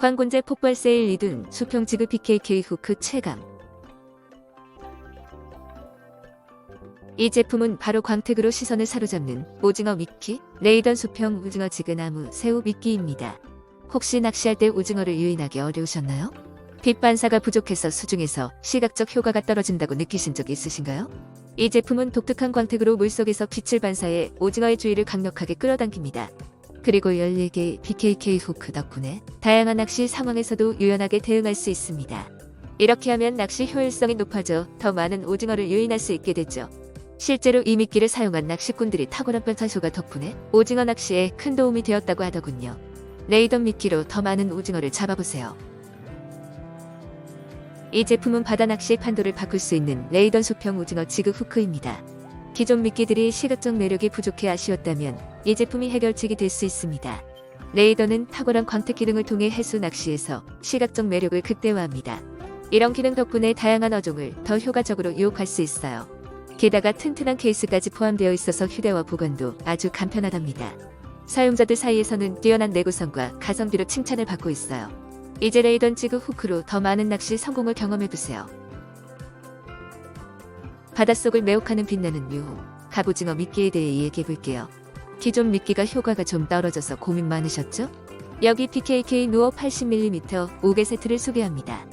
광곤제 폭발 세일 리둔 수평 지그 PKK 후크 체감. 이 제품은 바로 광택으로 시선을 사로잡는 오징어 미끼, 레이던 수평 오징어 지그나무 새우 미끼입니다. 혹시 낚시할 때 오징어를 유인하기 어려우셨나요? 빛 반사가 부족해서 수중에서 시각적 효과가 떨어진다고 느끼신 적 있으신가요? 이 제품은 독특한 광택으로 물속에서 빛을 반사해 오징어의 주의를 강력하게 끌어당깁니다. 그리고 14개의 BKK 후크 덕분에 다양한 낚시 상황에서도 유연하게 대응할 수 있습니다. 이렇게 하면 낚시 효율성이 높아져 더 많은 오징어를 유인할 수 있게 되죠. 실제로 이 미끼를 사용한 낚시꾼들이 탁월한 변탄소가 덕분에 오징어 낚시에 큰 도움이 되었다고 하더군요. 레이던 미끼로 더 많은 오징어를 잡아보세요. 이 제품은 바다 낚시의 판도를 바꿀 수 있는 레이던 수평 오징어 지그 후크입니다. 기존 미끼들이 시각적 매력이 부족해 아쉬웠다면 이 제품이 해결책이 될 수 있습니다. 레이더는 탁월한 광택 기능을 통해 해수 낚시에서 시각적 매력을 극대화합니다. 이런 기능 덕분에 다양한 어종을 더 효과적으로 유혹할 수 있어요. 게다가 튼튼한 케이스까지 포함되어 있어서 휴대와 보관도 아주 간편하답니다. 사용자들 사이에서는 뛰어난 내구성과 가성비로 칭찬을 받고 있어요. 이제 레이던 지그 후크로 더 많은 낚시 성공을 경험해보세요. 바닷속을 매혹하는 빛나는 유호, 갑오징어 미끼에 대해 이야기해 볼게요. 기존 미끼가 효과가 좀 떨어져서 고민 많으셨죠? 여기 PKK 누어 80mm 5개 세트를 소개합니다.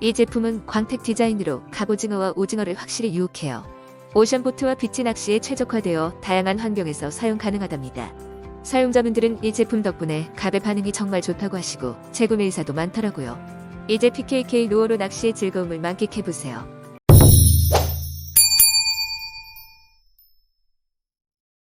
이 제품은 광택 디자인으로 갑오징어와 오징어를 확실히 유혹해요. 오션보트와 비치 낚시에 최적화되어 다양한 환경에서 사용 가능하답니다. 사용자분들은 이 제품 덕분에 갑의 반응이 정말 좋다고 하시고 재구매 의사도 많더라고요. 이제 PKK 루어로 낚시의 즐거움을 만끽해보세요.